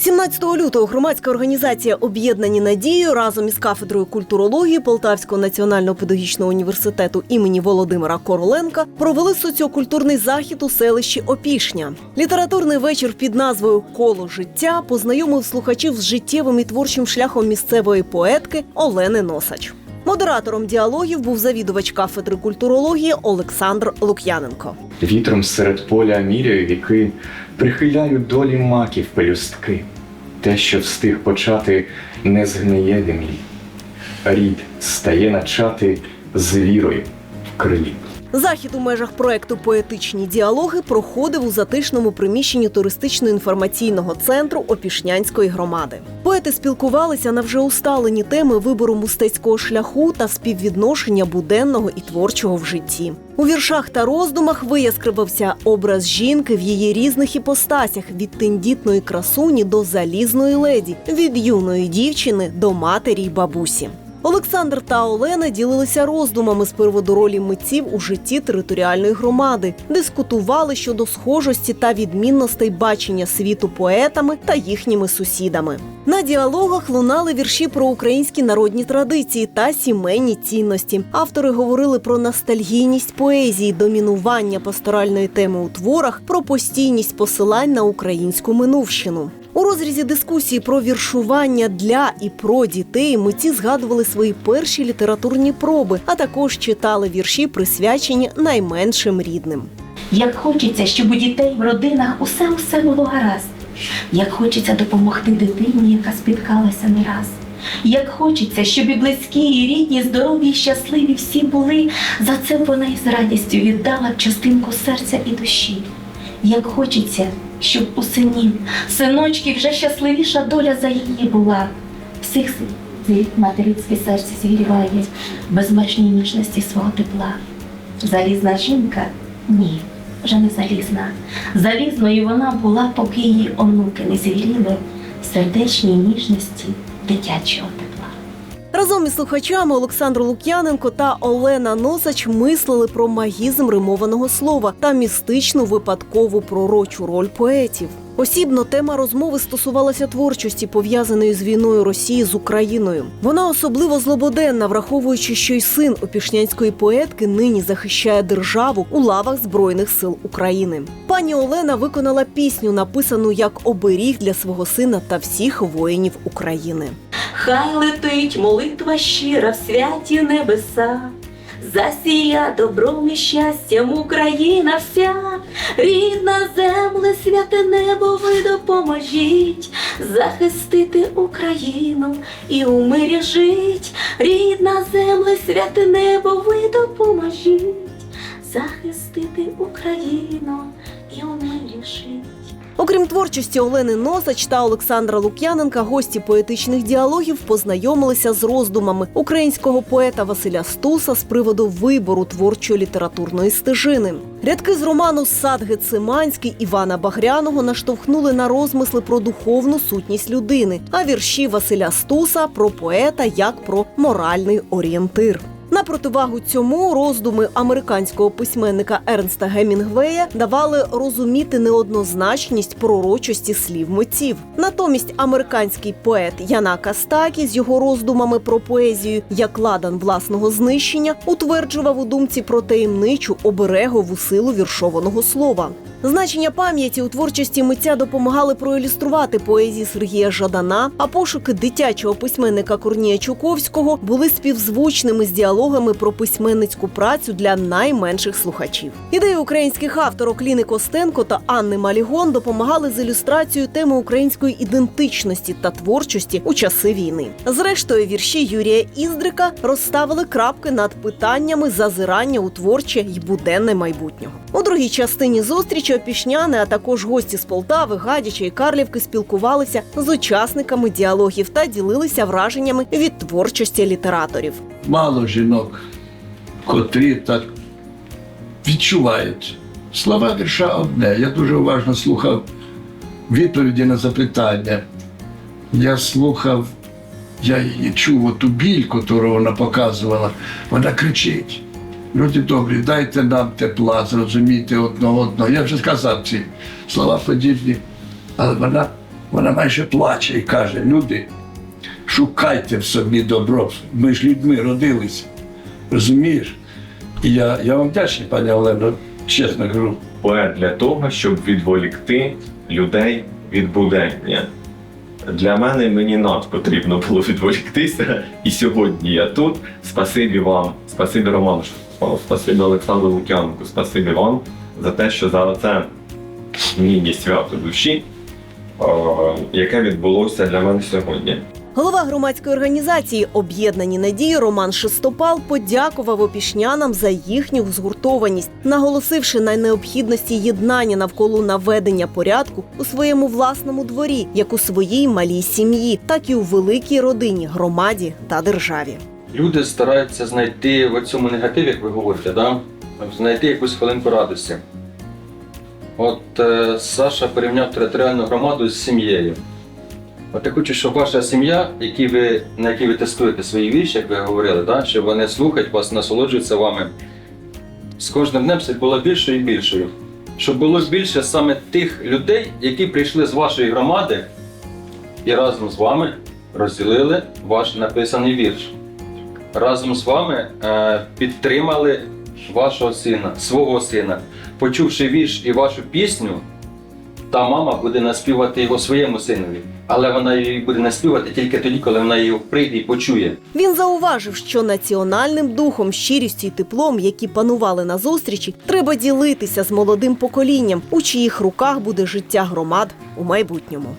17 лютого громадська організація Об'єднані надією разом із кафедрою культурології Полтавського національного педагогічного університету імені Володимира Короленка провели соціокультурний захід у селищі Опішня. Літературний вечір під назвою Коло життя познайомив слухачів з життєвим і творчим шляхом місцевої поетки Олени Носач. Модератором діалогів був завідувач кафедри культурології Олександр Лук'яненко. Вітром серед поля міряю віки, прихиляю долі маків пелюстки. Те, що встиг почати, не згниє землі. Рід стає начати з вірою в крилі. Захід у межах проекту Поетичні діалоги проходив у затишному приміщенні туристично-інформаційного центру Опішнянської громади. Поети спілкувалися на вже усталені теми вибору мистецького шляху та співвідношення буденного і творчого в житті. У віршах та роздумах вияскривався образ жінки в її різних іпостасях від тендітної красуні до залізної леді, від юної дівчини до матері й бабусі. Олександр та Олена ділилися роздумами з приводу ролі митців у житті територіальної громади, дискутували щодо схожості та відмінностей бачення світу поетами та їхніми сусідами. На діалогах лунали вірші про українські народні традиції та сімейні цінності. Автори говорили про ностальгійність поезії, домінування пасторальної теми у творах, про постійність посилань на українську минувщину. У розрізі дискусії про віршування для і про дітей митці згадували свої перші літературні проби, а також читали вірші, присвячені найменшим рідним. Як хочеться, щоб у дітей в родинах усе усе було гаразд. Як хочеться допомогти дитині, яка спіткалася не раз. Як хочеться, щоб і близькі, і рідні, здорові, і щасливі всі були, за це вона із радістю віддала частинку серця і душі. Як хочеться, щоб у синів, синочки вже щасливіша доля за її була. Всіх материнське серце зігріває безмежній ніжності свого тепла. Залізна жінка ні, вже не залізна. Залізною вона була, поки її онуки не зігріли сердечній ніжності дитячого. Разом із слухачами Олександр Лук'яненко та Олена Носач мислили про магізм римованого слова та містичну випадкову пророчу роль поетів. Осібно тема розмови стосувалася творчості, пов'язаної з війною Росії з Україною. Вона особливо злободенна, враховуючи, що й син опішнянської поетки нині захищає державу у лавах Збройних сил України. Пані Олена виконала пісню, написану як оберіг для свого сина та всіх воїнів України. Хай летить молитва щира в святі небеса, засія добром і щастям Україна вся, рідна земле, святе небо, ви допоможіть захистити Україну і у мирі жить, рідна земле, святе небо, ви допоможіть захистити Україну і у мирі жить. Окрім творчості Олени Носач та Олександра Лук'яненка, гості поетичних діалогів познайомилися з роздумами українського поета Василя Стуса з приводу вибору творчої літературної стежини. Рядки з роману Сад Гециманський Івана Багряного наштовхнули на розмисли про духовну сутність людини, а вірші Василя Стуса про поета як про моральний орієнтир. На противагу цьому роздуми американського письменника Ернста Гемінгвея давали розуміти неоднозначність пророчості слів митців. Натомість американський поет Яна Кастакі з його роздумами про поезію як ладан власного знищення утверджував у думці про таємничу оберегову силу віршованого слова. Значення пам'яті у творчості митця допомагали проілюструвати поезії Сергія Жадана, а пошуки дитячого письменника Корнія Чуковського були співзвучними з діалогами про письменницьку працю для найменших слухачів. Ідеї українських авторок Ліни Костенко та Анни Малігон допомагали з ілюстрацією теми української ідентичності та творчості у часи війни. Зрештою, вірші Юрія Іздрика розставили крапки над питаннями зазирання у творче й буденне майбутнього. У другій частині зустрічі опішняни, а також гості з Полтави, Гадяча і Карлівки спілкувалися з учасниками діалогів та ділилися враженнями від творчості літераторів. мало жінок, котрі так відчувають. Слова вірша одне. Я дуже уважно слухав відповіді на запитання. Я слухав, я її чув оту біль, яку вона показувала. Вона кричить. Люди добрі, дайте нам тепла, зрозумійте одне одного. Я вже сказав ці слова подібні, але вона Вона майже плаче і каже: люди, шукайте в собі добро. Ми ж людьми родилися. Розумієш? І я, я вам вдячний, пані Олено, чесно кажу. Поет для того, щоб відволікти людей від будення. Для мене мені над потрібно було відволіктися, і сьогодні я тут. Спасибі вам, спасибі Роману Спасибі Олександру Лук'янку, спасибі вам за те, що за це міні-свято душі, е, яке відбулося для мене сьогодні. Голова громадської організації Об'єднані надії Роман Шестопал подякував опішнянам за їхню згуртованість, наголосивши на необхідності єднання навколо наведення порядку у своєму власному дворі, як у своїй малій сім'ї, так і у великій родині, громаді та державі. Люди стараються знайти в цьому негативі, як ви говорите, да? знайти якусь хвилинку радості. От е, Саша порівняв територіальну громаду з сім'єю. От я хочу, щоб ваша сім'я, які ви, на якій ви тестуєте свої вірші, як ви говорили, да? щоб вони слухають вас, насолоджуються вами. З кожним днем це було більшою і більшою. Щоб було більше саме тих людей, які прийшли з вашої громади і разом з вами розділили ваш написаний вірш разом з вами е, підтримали вашого сина, свого сина. Почувши вірш і вашу пісню, та мама буде наспівати його своєму синові. Але вона її буде наспівати тільки тоді, коли вона його прийде і почує. Він зауважив, що національним духом, щирістю і теплом, які панували на зустрічі, треба ділитися з молодим поколінням, у чиїх руках буде життя громад у майбутньому.